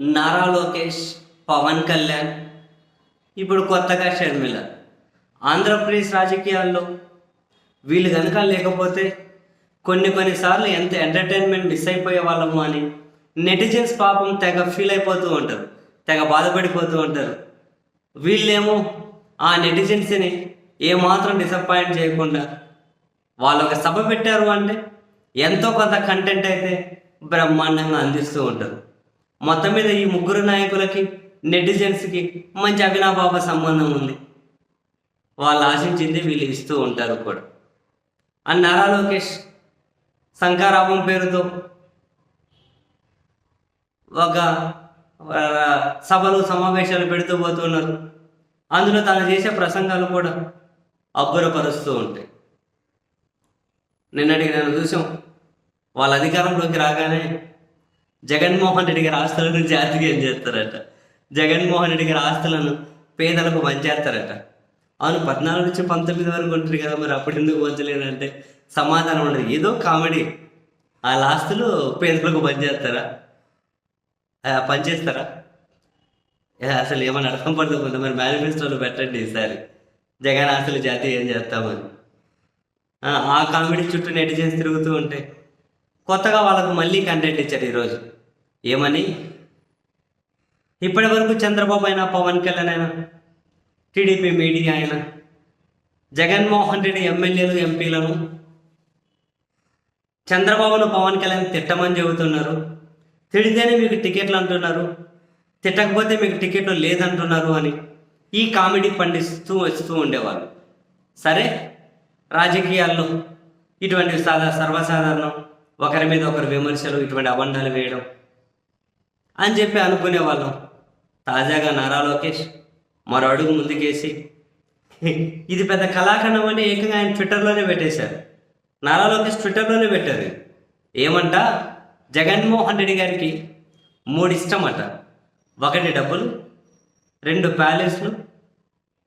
నారా లోకేష్ పవన్ కళ్యాణ్ ఇప్పుడు కొత్తగా షర్మిల. ఆంధ్రప్రదేశ్ రాజకీయాల్లో వీళ్ళు కనుక లేకపోతే కొన్ని కొన్నిసార్లు ఎంత ఎంటర్టైన్మెంట్ మిస్ అయిపోయే వాళ్ళము అని నెటిజన్స్ పాపం తెగ ఫీల్ అయిపోతూ ఉంటారు తెగ బాధపడిపోతూ ఉంటారు. వీళ్ళేమో ఆ నెటిజన్స్ని ఏమాత్రం డిసప్పాయింట్ చేయకుండా వాళ్ళు ఒక సభ పెట్టారు అంటే ఎంతో కొంత కంటెంట్ అయితే బ్రహ్మాండంగా అందిస్తూ ఉంటారు. మొత్తం మీద ఈ ముగ్గురు నాయకులకి నెటిజన్స్కి మంచి అవినాభావ సంబంధం ఉంది. వాళ్ళు ఆశించింది వీళ్ళు ఇస్తూ ఉంటారు కూడా. అని నారా లోకేష్ శంకారామం పేరుతో ఒక సభలు సమావేశాలు పెడుతూ పోతున్నారు. అందులో తాను చేసే ప్రసంగాలు కూడా అబ్బురపరుస్తూ ఉంటాయి. నిన్నటికి నేను చూసాం వాళ్ళ అధికారంలోకి రాగానే జగన్మోహన్ రెడ్డి గారి ఆస్తులను జాతికి ఏం చేస్తారట. జగన్మోహన్ రెడ్డి గారి ఆస్తులను పేదలకు పంచేస్తారట. అవును పద్నాలుగు నుంచి పంతొమ్మిది వరకు ఉంటుంది కదా మరి అప్పుడు ఎందుకు పంచలేదంటే సమాధానం ఉండదు. ఏదో కామెడీ. ఆ ఆస్తులు పేదలకు పనిచేస్తారా పనిచేస్తారా అసలు ఏమైనా అర్థం పడుతుంది మరి మేనిఫెస్టోలో పెట్టండి ఈసారి. జగన్ ఆస్తులు జాతి ఏం చేస్తామని. ఆ, కామెడీ చుట్టూ నెటిజన్స్ తిరుగుతూ ఉంటే కొత్తగా వాళ్ళకు మళ్ళీ కంటెంట్ ఇచ్చారు ఈరోజు. ఏమని? ఇప్పటి వరకు చంద్రబాబు అయినా పవన్ కళ్యాణ్ అయినా టీడీపీ మీడియా అయినా జగన్మోహన్ రెడ్డి ఎమ్మెల్యేలు ఎంపీలను చంద్రబాబును పవన్ కళ్యాణ్ తిట్టమని చెబుతున్నారు. తిడితేనే మీకు టికెట్లు అంటున్నారు. తిట్టకపోతే మీకు టికెట్లు లేదంటున్నారు అని ఈ కామెడీ పండిస్తూ వస్తూ ఉండేవాళ్ళు. సరే రాజకీయాల్లో ఇటువంటి సాదా సర్వసాధారణం ఒకరి మీద ఒకరు విమర్శలు ఇటువంటి అబంధాలు వేయడం అని చెప్పి అనుకునేవాళ్ళం. తాజాగా నారా లోకేష్ మరో అడుగు ముందుకేసి ఇది పెద్ద కళాఖండం అంటే ఏకంగా ఆయన ట్విట్టర్లోనే పెట్టేశారు. నారా లోకేష్ ట్విట్టర్లోనే పెట్టారు. ఏమంట? జగన్మోహన్ రెడ్డి గారికి మూడు ఇష్టమట ఒకటి డబ్బులు రెండు ప్యాలెస్లు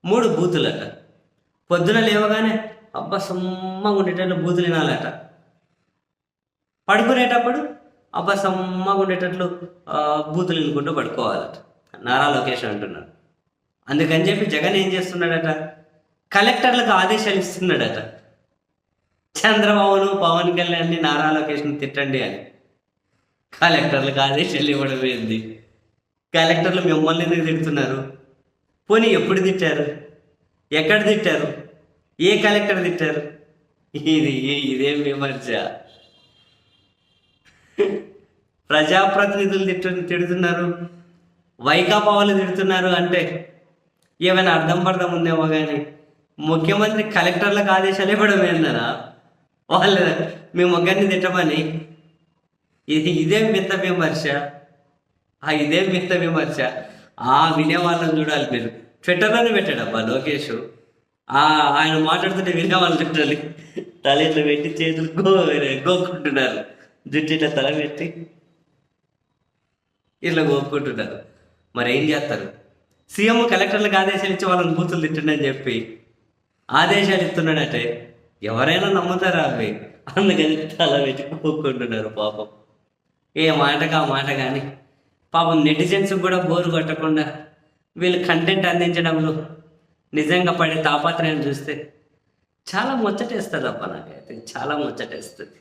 మూడు బూతులట. పొద్దున లేవగానే అబ్బా సమ్మగా ఉండేటట్లు బూతులు వినాలట పడుకునేటప్పుడు అబ్బా సమ్మగా ఉండేటట్లు బూతులు వినుకుంటూ పడుకోవాలట. నారా లోకేష్ అంటున్నాడు. అందుకని చెప్పి జగన్ ఏం చేస్తున్నాడట? కలెక్టర్లకు ఆదేశాలు ఇస్తున్నాడట. చంద్రబాబును పవన్ కళ్యాణ్ని నారా లోకేష్ని తిట్టండి అని. కలెక్టర్లకు ఆదేశాలు ఇవ్వడం ఏంది? కలెక్టర్లు మిమ్మల్ని ఎందుకు తిడుతున్నారు? పోనీ ఎప్పుడు తిట్టారు? ఎక్కడ తిట్టారు? ఏ కలెక్టర్ తిట్టారు? ఇది ఇదేం విమర్శ? ప్రజాప్రతినిధులు తిట్టు తిడుతున్నారు. వైకాపా వాళ్ళు తిడుతున్నారు అంటే ఏమైనా అర్థం పడదాం ఉందేమో కానీ ముఖ్యమంత్రి కలెక్టర్లకు ఆదేశాలు ఇవ్వడం ఏందనా వాళ్ళు మీ మొగ్గని తిట్టమని. ఇది ఇదేం వింత విమర్శ. ఆ ఇదేం వింత విమర్శ. ఆ వినేవాళ్ళని చూడాలి మీరు. ట్విట్టర్లోనే పెట్టాడబ్బా లోకేష్. ఆయన మాట్లాడుతుంటే వినేవాళ్ళు తిట్టాలి చూడాలి. తల ఇట్లా పెట్టి చేతులు గో గోకుంటున్నారు జుట్టు ఇట్లా తల పెట్టి. ఇట్లా కోరుకుంటున్నారు మరి ఏం చేస్తారు? సీఎం కలెక్టర్లకు ఆదేశాలు ఇచ్చి వాళ్ళని బూతులు తిట్టండి చెప్పి ఆదేశాలు ఇస్తున్నాడంటే ఎవరైనా నమ్ముతారా అవి? అందుకని అలా పెట్టుకుంటున్నారు పాపం. ఏ మాటగా మాట కానీ పాపం నెటిజన్స్ కూడా బోరు కొట్టకుండా వీళ్ళు కంటెంట్ అందించడంలో నిజంగా పడే తాపత్రయం చూస్తే చాలా ముచ్చటేస్తుంది అబ్బా నాకైతే. చాలా ముచ్చటేస్తుంది.